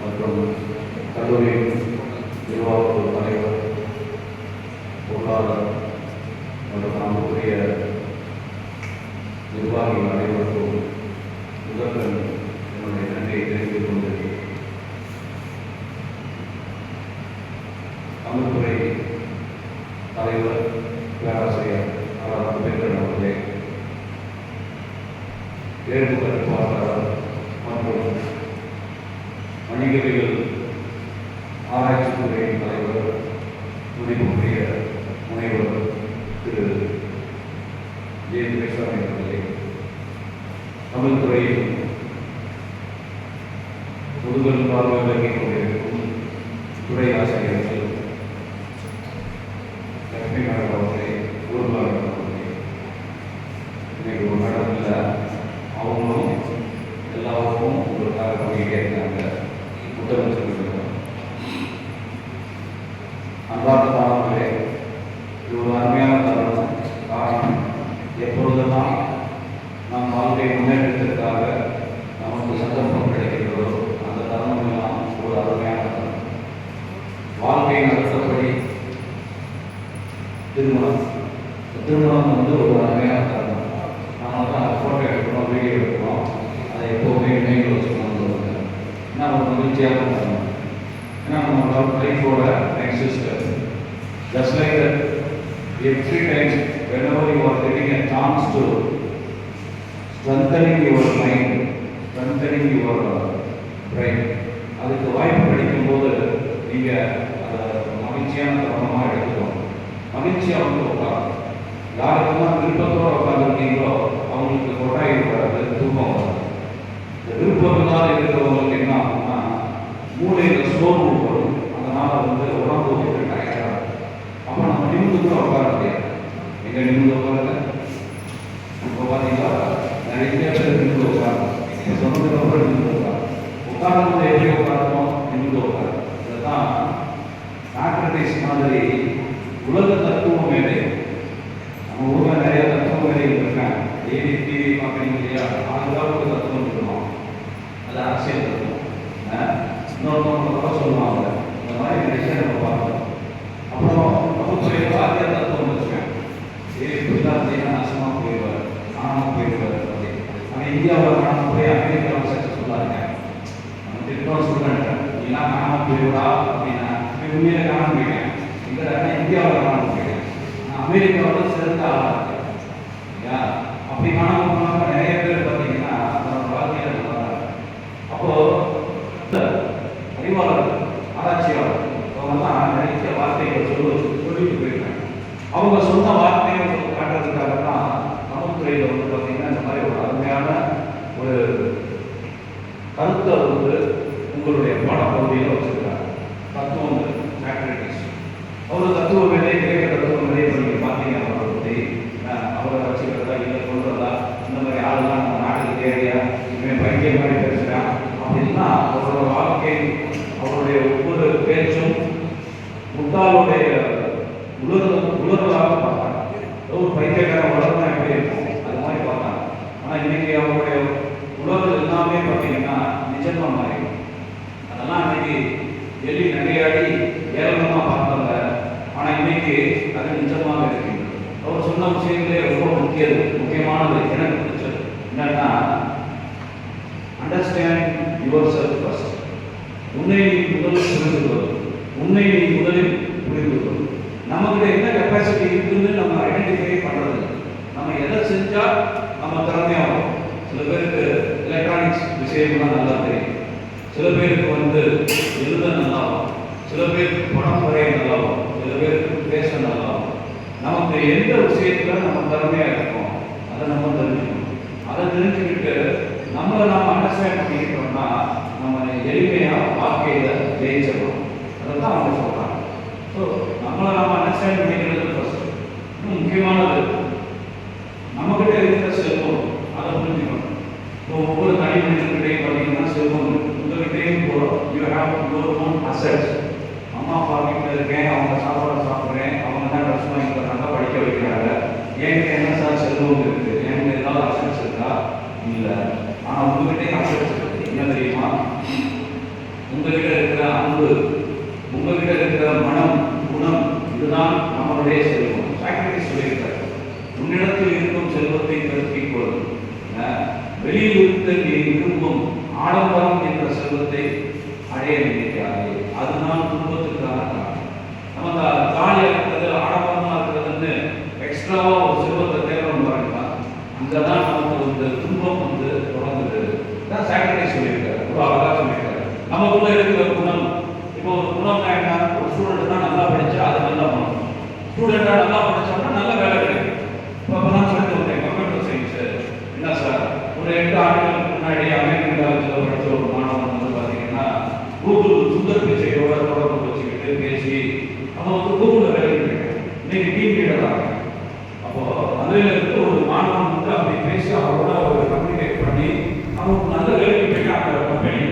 மற்றும் கல்லூரியின் நிர்வாகக்குழு தலைவர் பொருளாளர் மற்றும் நமக்குரிய நிர்வாகிகள் அனைவருக்கும் முதல்வன் என்னுடைய நன்றியை தெரிவித்துக் கொண்டு தமிழ்துறை தலைவர் பேராசிரியர் அவர் அம்பேத்கர் அவர்களே தேர்வு கட்டுப்பாட்டாளர் மற்றும் வணிகவியல் ஆராய்ச்சி துறையின் தலைவர் துணைப்புரிய முனைவர் திரு. ஜே. துரைசாமி அவர்களே தமிழ் துறையில் முதுகல் பார்வை விளங்கிக் கொண்டிருக்கும் துறை ஆசிரியர்கள் லட்சுமி மேடம் அவர்களே ஊர்வா மேடம் அவர்களே இன்னைக்கு ஒரு மேடம் இல்லை அவங்களும் எல்லாருக்கும் உங்களுக்காக பண்ணிக்கிட்டே இருக்காங்க. புத்தகம் strengthening your mind, strengthening your uh, brain. அதுக்கு வாய்ப்பு கிடைக்கும் போது நீங்க அதை மகிழ்ச்சியான தருணமாக எடுத்துக்கணும் மகிழ்ச்சியாக வந்து உட்காரும் யாருக்கெல்லாம் விருப்பத்தோடு உட்காந்துருக்கீங்களோ அவங்களுக்கு கொட்டாய் வராது தூக்கம் வராது இந்த விருப்பம் இல்லாத இருக்கிறவங்களுக்கு என்ன ஆகும்னா மூளையில் சோர்வு வரும் அதனால் வந்து உடம்பு வந்து டயர்டாக அப்போ நம்ம நிமிந்து கூட உட்கார முடியாது எங்க நிமிந்து உட்காருங்க இப்போ பார்த்தீங்களா நிறைய பேர் நிமிந்து உட்காரு நீங்கள் சொன்னதுக்கு அப்புறம் நிமிந்து உட்காரு உட்காரும்போது எப்படி உட்காரணும் இதுதான் சாக்ரட்டிஸ் மாதிரி உலக தத்துவ மேடை நம்ம ஊரில் நிறைய தத்துவ மேடைகள் இருக்காங்க டெய்லி டிவி பார்க்குறீங்க இல்லையா அதுதான் ஒரு தத்துவம் சொல்லுவோம் அது அரசியல் தத்துவம் இன்னொருத்தவங்க சொல்லுவாங்க இந்த மாதிரி நிறைய நம்ம பார்க்கணும் அப்புறம் நமக்கு வாத்திய தத்துவம் வச்சுக்கேன். ஏ இப்படிதான் இருந்தீங்கன்னா நாசமாக போயிடுவார் போயிடுவார். இந்தியாவில் காணாமல் போய் அமெரிக்காவில் சக்ஸஸ்ஃபுல்லாக இருக்கேன் நம்ம திட்டம் சொல்கிறேன் நீலாம் காணாமல் போயிடுவா அப்படின்னா இப்படி உண்மையில காணாம போயிட்டேன் இங்கே இந்தியாவில் காண போயிட்டேன் நான் அமெரிக்காவில் சிறந்த ஆளாக இருக்கேன் இல்லையா அப்படி காணாமல் போனாங்க நிறைய பேர் பார்த்தீங்கன்னா தன்னோட வாழ்க்கையில் நல்லா இருக்காங்க. அப்போ அறிவாளர் அறிவாளர்கள் ஆராய்ச்சியாளர் அவங்கெல்லாம் நிறைய வார்த்தைகளை சொல்லி சொல்லிட்டு போயிருக்காங்க அவங்க சொன்ன வார்த்தையை காட்டுறதுக்காக தான் தமிழ்துறையில் வந்து பார்த்தீங்கன்னா இந்த மாதிரி ஒரு அருமையான ஒரு கருத்தை வந்து உங்களுடைய பாடப்பகுதியில் வச்சிருக்காங்க தத்துவங்கள் சாக்ரட்டிஸ் அவர் தத்துவ மேலே கிரேக்க தத்துவ மேலே இப்போ நீங்கள் பார்த்தீங்க அவரை பற்றி அவரை வச்சுக்கிறதா இல்லை கொள்றதா இந்த மாதிரி ஆளுலாம் நம்ம நாட்டுக்கு தேவையா? இவன் பைத்தியம் மாதிரி பேசுகிறான் அப்படின்னா அவரோட வாழ்க்கை அவருடைய ஒவ்வொரு பேச்சும் முட்டாளுடைய உலக உலகளாக பார்த்தாங்க ஒரு பைத்தியக்காரன் உலகம் எப்படி இருக்கும்? அது மாதிரி பார்த்தாங்க ஆனால் இன்னைக்கு அவருடைய உலகம் எல்லாமே பார்த்தீங்கன்னா நிஜமா மாறி அதெல்லாம் அன்னைக்கு எள்ளி நகையாடி ஏளனமாக பார்த்தாங்க ஆனால் இன்னைக்கு அது நிஜமாக இருக்கு அவர் சொன்ன விஷயங்களே ரொம்ப முக்கியம் முக்கியமானது எனக்கு பிடிச்சது என்னன்னா அண்டர்ஸ்டாண்ட் யுவர் செல்ஃப் ஃபர்ஸ்ட் உன்னை நீ முதலில் புரிந்து கொள் உன்னை நீ முதலில் புரிந்து கொள் நமக்கு என்ன கெப்பாசிட்டி இருக்குன்னு நம்ம ஐடென்டிஃபை பண்றது நம்ம எதை செஞ்சா நம்ம திறமையாகும் சில பேருக்கு எலக்ட்ரானிக்ஸ் விஷயம்லாம் நல்லா தெரியும் சில பேருக்கு வந்து எழுத நல்லா வரும் சில பேருக்கு படம் வரைய நல்லா வரும் சில பேருக்கு பேச நல்லா வரும் நமக்கு எந்த விஷயத்துல நம்ம திறமையா இருக்கோம் அதை நம்ம தெரிஞ்சுக்கணும். அதை தெரிஞ்சுக்கிட்டு நம்மளை நம்ம அண்டர்ஸ்டாண்ட் பண்ணிக்கிட்டோம்னா நம்ம எளிமையா வாழ்க்கையில ஜெயிச்சிடலாம். அதை தான் அவங்க சொல்றாங்க. ஸோ நம்மளை நம்ம அண்டர்ஸ்டாண்ட் பண்ணிக்கிறது ஃபர்ஸ்ட் இன்னும் முக்கியமானது நம்மகிட்ட இருக்கிற செல்வம் அதை புரிஞ்சுக்கணும். இப்போ ஒவ்வொரு தனி மனிதர்கிட்டையும் பார்த்தீங்கன்னா செல்வம் உங்ககிட்டையும் you have your own assets அம்மா அப்பா வீட்டில் இருக்கேன். அவங்க சாப்பாடு சாப்பிட்றேன் அவங்க தான் ட்ரெஸ் வாங்கி தராங்க படிக்க வைக்கிறாங்க என்கிட்ட என்ன சார் செல்வம் இருக்கு என்கிட்ட ஏதாவது அசட்ஸ் இருக்கா இல்லை ஆனால் உங்ககிட்ட ஆசை என்ன தெரியுமா? உங்ககிட்ட இருக்கிற அன்பு உங்ககிட்ட இருக்கிற மனம் குணம் இதுதான் நம்மளுடைய செல்வம். சாக்ரட்டிஸ் சொல்லியிருக்கார். உன்னிடத்தில் இருக்கும் செல்வத்தை கருத்திக் கொள்ளும். அஹ் வெளியில் இருந்த நீ விரும்பும் ஆடம்பரம் என்ற செல்வத்தை அடைய நினைக்காதே அதுதான் துன்பத்துக்கான காரணம் நம்ம அந்த ஜாலியாக இருக்கிறது ஆடம்பரமா இருக்கிறதுன்னு எக்ஸ்ட்ராவா ஒரு செல்வத்தை தேடுறோம் பாருங்களா அங்கதான் நமக்கு வந்து துன்பம் வந்து தொடங்குது தான் சாக்ரட்டிஸ் சொல்லியிருக்காரு ரொம்ப அழகா சொல்லியிருக்காரு நமக்குள்ள இருக்கிற குணம் இப்போ ஒரு குணம்னா என்ன ஒரு ஸ்டூடெண்ட் தான் நல்லா படிச்சா அது நல்லா பண்ணணும் ஸ்டூடெண்டா நல்லா படிச்சோம்னா நல்ல வேலை கிடைக்கும் இப்போ அப்பதான் சொல்லிட்டு வந்தேன் கம்ப்யூட்டர் சயின்ஸ் என்ன சார் ஒரு எட்டு ஆண்டுகளுக்கு முன்னாடி அமெரிக்கன் காலேஜில் படிச்ச ஒரு மாணவன் வந்து பார்த்தீங்கன்னா கூகுள் சுந்தர் பிச்சையோட தொடர்பு வச்சுக்கிட்டு பேசி அவன் வந்து கூகுளில் வேலைக்கு போயிட்டான் இன்னைக்கு டீம் லீடர் ஆகிறான் அப்போ அதுல இருந்து ஒரு மாணவன் வந்து அப்படி பேசி அவரோட ஒரு கம்யூனிகேட் பண்ணி அவனுக்கு நல்ல வேலைக்கு போயிட்டான் அந்த கம்பெனி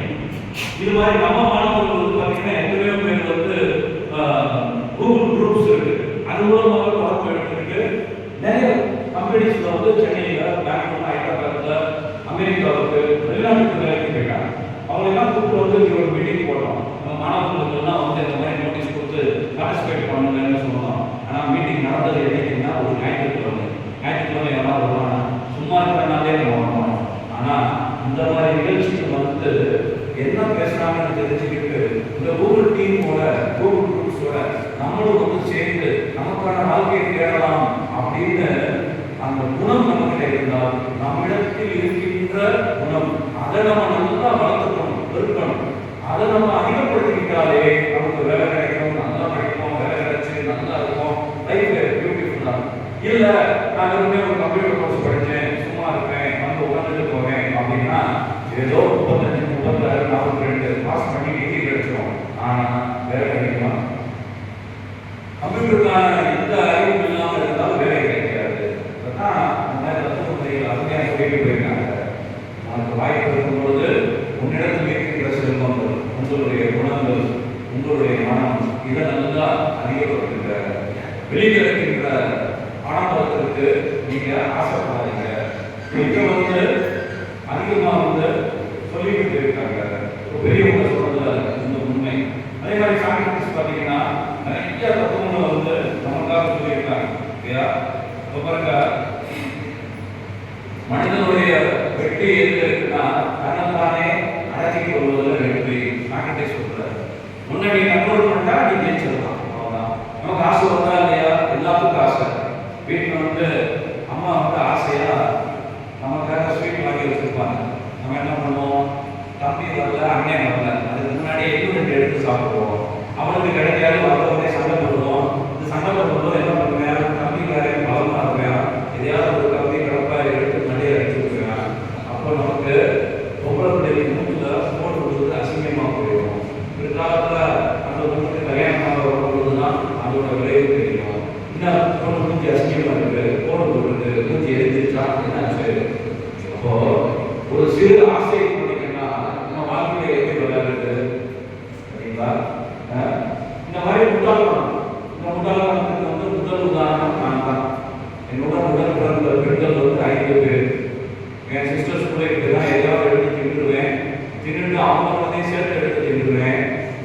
இது மாதிரி நம்ம மாணவர்கள் வந்து பார்த்தீங்கன்னா எத்தனையோ பேர் வந்து கூகுள் குரூப்ஸ் இருக்கு அது மூலமாக தொடர்பு எடுத்துக்கிட்டு நிறைய கம்பெனிஸ்ல வந்து சென்னையில பெங்களூர் ஹைதராபாத்ல அமெரிக்காவுக்கு வெளிநாட்டுக்கு வேலைக்கு போயிட்டாங்க அவங்க எல்லாம் கூப்பிட்டு வந்து இங்க ஒரு மீட்டிங் போடுறோம் நம்ம மாணவர்களுக்கு எல்லாம் வந்து இந்த மாதிரி நோட்டீஸ் கொடுத்து பார்ட்டிசிபேட் பண்ணுங்கன்னு சொன்னோம். ஆனால் மீட்டிங் நடந்தது என்னைக்குன்னா ஒரு ஞாயிற்றுக்கிழமை. ஞாயிற்றுக்கிழமை யாராவது வருவாங்க. சும்மா இருக்கிறனாலே நம்ம வருவோம். ஆனால் இந்த மாதிரி நிகழ்ச்சிக்கு வந்து என்ன பேசுறாங்கன்னு தெரிஞ்சுக்கிட்டு இந்த கூகுள் டீமோட கூகுள் குரூப்ஸோட நம்மளும் வந்து சேர்ந்து நமக்கான வாழ்க்கையை தேடலாம் அப்படின்னு அதை நம்ம நல்லா வளர்த்துக்கணும் பெருக்கணும். அதை நம்ம அதிகப்படுத்திக்கிட்டாலே நமக்கு வேலை கிடைக்கும் நல்லா படிப்போம் வேலை கிடைச்சி நல்லா இருக்கும் லைஃப் பியூட்டிஃபுல்லா இல்ல நான் வெறுமே ஒரு கம்ப்யூட்டர் கோர்ஸ் படிச்சேன் சும்மா இருப்பேன் வந்து உட்காந்துட்டு போவேன் அப்படின்னா ஏதோ முப்பத்தஞ்சு முப்பத்தாறு நாற்பத்தி ரெண்டு பாஸ் பண்ணி டிகிரி கிடைச்சிடும் ஆனா வேலை கிடைக்குமா? கம்ப்யூட்டருக்கான எந்த அறிவும் இல்லாமல் இருந்தாலும் வேலை கிடைக்காது. அதான் அந்த மாதிரி தத்துவ முறையில் அருமையாக சொல்லிட்டு போயிருக்காங்க. நமக்கு வாய்ப்பு இருக்கும் பொழுது உன்னிடத்தில் இருக்கின்ற செல்வங்கள் உங்களுடைய குணங்கள் உங்களுடைய மனம் இதை நல்லா அதிகப்படுத்துங்க வெளியில் இருக்கின்ற ஆடம்பரத்திற்கு நீங்க ஆசைப்படாதீங்க இங்க வந்து அதிகமா வந்து சொல்லிக்கிட்டு இருக்காங்க ஒரு பெரியவங்க சொல்றதுல இந்த உண்மை அதே மாதிரி பார்த்தீங்கன்னா நிறைய தத்துவங்களை வந்து நமக்காக சொல்லியிருக்காங்க. இல்லையா இப்போ பாருங்க மனிதனுடைய வெற்றி எது இருக்குன்னா தன்னைத்தானே அடக்கிக் கொள்வதில் வெற்றி சாக்ரட்டிஸ் சொல்றாரு. முன்னாடி கண்ட்ரோல் பண்ணிட்டா நீ ஜெயிச்சிடலாம். அவ்வளோதான் நமக்கு ஆசை வந்தா இல்லையா? எல்லாத்துக்கும் ஆசை. வீட்டில் வந்து அம்மா வந்து ஆசையா நமக்காக ஸ்வீட் வாங்கி வச்சிருப்பாங்க. நம்ம என்ன பண்ணுவோம்? தம்பி வரல அண்ணன் வரல. அதுக்கு முன்னாடி இன்னும் ரெண்டு எடுத்து சாப்பிடுவோம். ஆசை சிறு ஆசையை பண்ணீங்கன்னா நம்ம வாழ்க்கையில எப்படி விளையாடுறது சரிங்களா அஹ் இந்த மாதிரி முட்டாள்தனம் இந்த முட்டாள்தனத்துக்கு வந்து முதல் உதாரணம் நான் தான் என்னோட முதல் பிறந்த பெண்கள் வந்து ஐந்து பேர் என் சிஸ்டர்ஸ் கூட இப்படிதான் எதையாவது எடுத்து தின்னுடுவேன் தின்னுட்டு அவங்க வந்து சேர்த்து எடுத்து தின்னுடுவேன்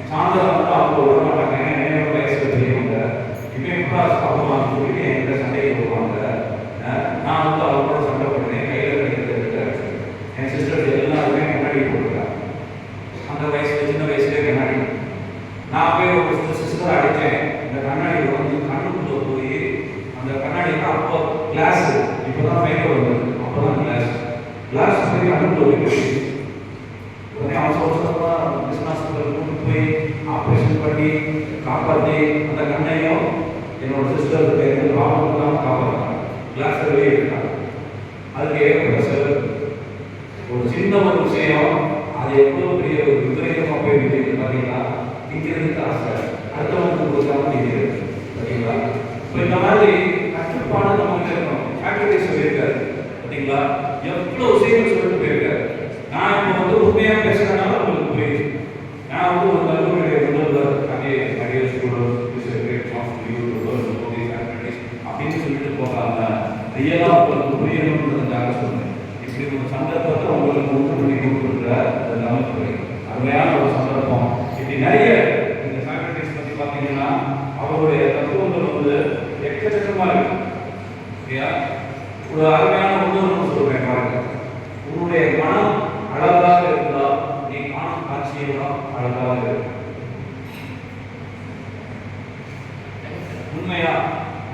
சாயந்தரம் வந்து அவங்க விட மாட்டாங்க ஏன்னா என்னோட வயசுல பெரியவங்க இப்போ எப்படா சாப்பிடுவாங்க சொல்லிட்டு என்கிட்ட சண்டைக்கு வருவாங்க அஹ் நான் வந்து அவங்க கூட சண்டை போடுறேன் கையில கிடைக்கிறது எடுத்து என் சிஸ்டர்ஸ் எல்லாருமே முன்னாடி போட்டுருக்காங்க அந்த வயசுல சின்ன வயசுல கண்ணாடி நான் போய் ஒரு சிஸ்டர் அடித்தேன் இந்த கண்ணாடி வந்து கண்ணுக்குள்ள போய் அந்த கண்ணாடி தான் அப்போ கிளாஸ் இப்போதான் மேக்கப் வந்தது அப்போதான் கிளாஸ் கிளாஸ் போய் கண்ணுக்குள்ள போய் போய் உடனே அவசர அவசரமா பிஸ்னஸ் கூட்டு போய் ஆப்ரேஷன் பண்ணி காப்பாற்றி அந்த கண்ணையும் என்னோட சிஸ்டர் பேர் பாவம் தான் காப்பாற்றாங்க கிளாஸ் வெளியே இருக்காங்க. அதுக்கு ஏற்பட்ட செலவு. ஒரு சின்ன ஒரு விஷயம் அது எவ்வளோ பெரிய ஒரு விபரீதமாக போய் விஜய் பார்த்தீங்கன்னா நிற்கிறதுக்கு ஆசை. அடுத்தவங்களுக்கு கொடுக்காம நிற்கிறது சரிங்களா இப்போ இந்த மாதிரி கட்டுப்பாடு நமக்கு இருக்கணும். சாக்ரட்டிஸ் சொல்லியிருக்காரு பார்த்தீங்களா? எவ்வளோ விஷயங்கள் சொல்லிட்டு போயிருக்காரு. நான் இப்போ வந்து உண்மையாக பேசுறதுனால உங்களுக்கு புரியுது. நான் வந்து ஒரு கல்லூரியுடைய முதல்வர் அதே நிறைய ஸ்டூடெண்ட்ஸ் கிரேட் ஆஃப் யூ அப்படின்னு சொல்லிட்டு போகாம ரியலா உங்களுக்கு புரியணுன்றதுக்காக சொன்னேன் இப்போ இப்படி ஒரு சந்தர்ப்பத்தை உங்களுக்கு உண்டு பண்ணி கொடுத்துருக்கிற இந்த அருமையான ஒரு சந்தர்ப்பம். இப்படி நிறைய இந்த சாக்ரட்டிஸ் பற்றி பார்த்தீங்கன்னா அவருடைய தத்துவங்கள் வந்து எக்கச்சக்கமாக இருக்கு. இல்லையா? ஒரு அருமையான உதாரணம் சொல்றேன் பாருங்க உன்னுடைய மனம் அழகாக இருந்தால் நீ காணும் காட்சியெல்லாம் அழகாக இருக்கும். உண்மையா?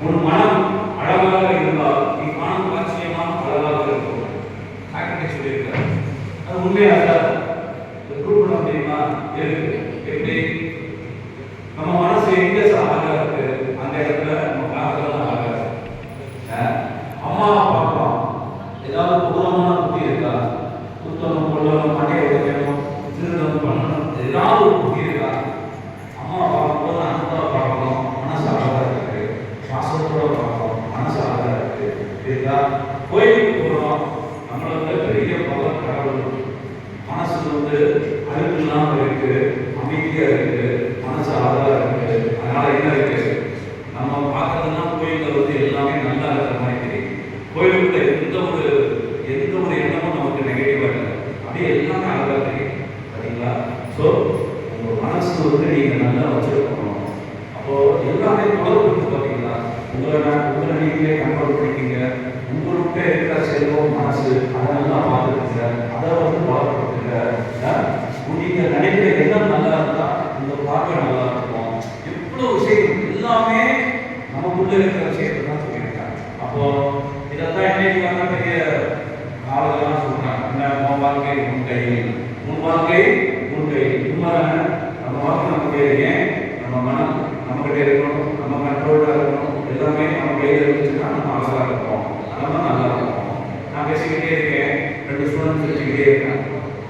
உன் மனம் அழகாக இருந்தால் நீ காணும் காட்சியமாக அழகாக இருக்கும். சாக்ரட்டிஸ் சொல்லியிருக்காரு. அது உண்மையா சார்? இந்த முடியுமா இருக்கு. எப்படி? நம்ம மனசு எங்க சாக இருக்கு? அந்த இடத்துல நம்ம பார்க்கறது அழகா அம்மா அஹ் ஏதாவது கொடூரமான புத்தி இருக்கா? புத்தகம் கொள்ளணும் மண்டையை உடைக்கணும் திருநம் பண்ணணும் ஏதாவது ஒரு புத்தி இருக்கா அம்மா பார்க்கும்போது அன்பா பார்க்கணும் மனசு அழகா இருக்கு சுவாசத்தோட பார்க்கணும் மனசு அழகா இருக்கு இருக்கா கோயிலுக்கு போகிறோம் நம்மள வந்து பெரிய பகல் கடவுள் மனசு வந்து அழுக்கு இல்லாம இருக்கு அமைதியா இருக்கு மனசு அழகா இருக்கு அதனால என்ன இருக்கு நம்ம பார்க்கறதுனா கோயில்ல வந்து எல்லாமே நல்லா இருக்கிற மாதிரி தெரியும் கோயிலுக்குள்ள எந்த ஒரு எந்த ஒரு எண்ணமும் நமக்கு நெகட்டிவா இல்லை அப்படியே எல்லாமே அழகா தெரியும் சரிங்களா ஸோ உங்க மனசு வந்து நீங்க நல்லா வச்சிருக்கணும் அப்போ எல்லாமே தொடர்பு இருக்கு பார்த்தீங்களா உங்களை நான் உங்களை நீங்களே கண்ட்ரோல் பண்ணிக்கீங்க உங்கள்கிட்ட இருக்கிற செல்வம் மனசு அதை நல்லா பார்த்துக்குங்க அதை வந்து வளர்த்துக்குங்க நீங்க நினைக்கிற எண்ணம் நல்லா இருந்தா உங்க பார்வை நல்லா இருக்கும் இவ்வளவு விஷயம் எல்லாமே நமக்குள்ள இருக்கிற விஷயத்தை தான் சொல்லியிருக்காங்க அப்போ இதைத்தான் இன்னைக்கு வந்து பெரிய ஆளுகள்லாம் சொல்றாங்க என்ன உன் வாழ்க்கை உன் கையில் உன் வாழ்க்கை உன் கையில் உண்மைதானே நம்ம வாழ்க்கை நம்ம கையில் ஏன் நம்ம மனம் நம்ம கிட்ட இருக்கணும் நம்ம கண்ட்ரோல்ல இருக்கணும் எல்லாமே நம்ம கையில் இருந்துச்சுன்னா நம்ம அழகா இருப்போம் நம்ம நல்லா இருப்போம் நான் பேசிக்கிட்டே இருக்கேன் ரெண்டு ஸ்டூடெண்ட்ஸ் வச்சுக்கிட்டே இருக்கேன்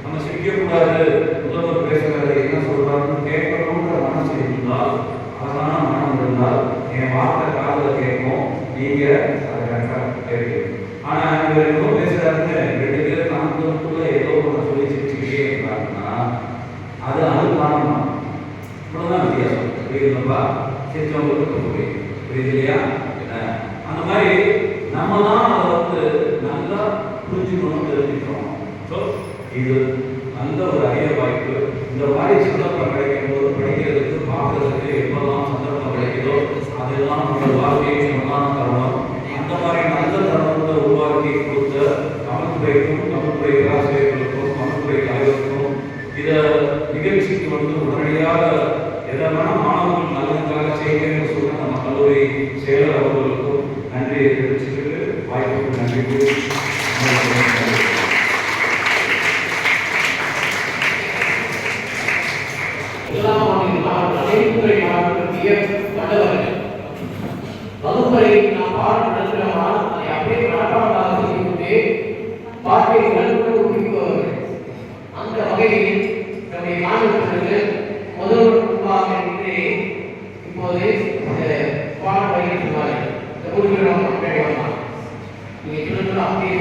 நம்ம சிரிக்கக்கூடாது முதல்வர் பேசுறது என்ன சொல்றாருன்னு கேட்கணுன்ற மனசு இருந்தால் அழகான மனம் இருந்தால் என் வார்த்தை காதல கேட்கும் நீங்க அதை கரெக்டாக ஆனா இவர் ஏதோ பேசுறாருன்னு ரெண்டு பேரும் நமக்குள்ள ஏதோ ஒன்று சொல்லி சிரிச்சுக்கிட்டே இருந்தாங்கன்னா அது அது மனம் இவ்வளவுதான் வித்தியாசம். புரியுதுங்களா சிரிச்சவங்களுக்கு புரியுது. புரியுது இல்லையா? அந்த மாதிரி நம்ம தான் அதை வந்து நல்லா புரிஞ்சுக்கணும் தெரிஞ்சுக்கணும் ஸோ இது நல்ல ஒரு அரிய வாய்ப்பு. இந்த மாதிரி சந்தர்ப்பம் கிடைக்கும் போது படிக்கிறதுக்கு பார்க்கறதுக்கு எப்பெல்லாம் சந்தர்ப்பம் கிடைக்குதோ அதெல்லாம் நம்ம வாழ்க்கையை சொல்லான தருணம் அந்த மாதிரி நல்ல தருணத்தை உருவாக்கி கொடுத்த தமிழ்துறைக்கும் தமிழ்துறை ஆசிரியர்களுக்கும் தமிழ்துறை தலைவருக்கும் இத நிகழ்ச்சிக்கு வந்து உடனடியாக எதை வேணா மாணவர்கள் நல்லதுக்காக செய்யுங்கன்னு சொல்ற நம்ம கல்லூரி செயலர் அவர்களுக்கும் நன்றியை தெரிவிச்சுக்கிட்டு வாய்ப்புக்கு நன்றி கூறி உங்களுக்கு நன்றி. முதலாம் ஆண்டில் செய்முறை நடைமுறை மாவட்டத்திய வல்லவர்கள் வகுப்பறை நாம் பாடம் நடத்துகிறோமா அதை அப்படியே மனப்பாடமாக செய்துவிட்டு பாட்டை நன்கு குறிப்பவர்கள் அந்த வகையில் நம்முடைய மாணவர்களுக்கு முதல்வர் குழுவாக நின்று இப்போது இந்த பாடம் வகிக்கிறார்கள் இந்த குறிப்பிடம் முன்னாடி வரலாம் நீங்க அப்படியே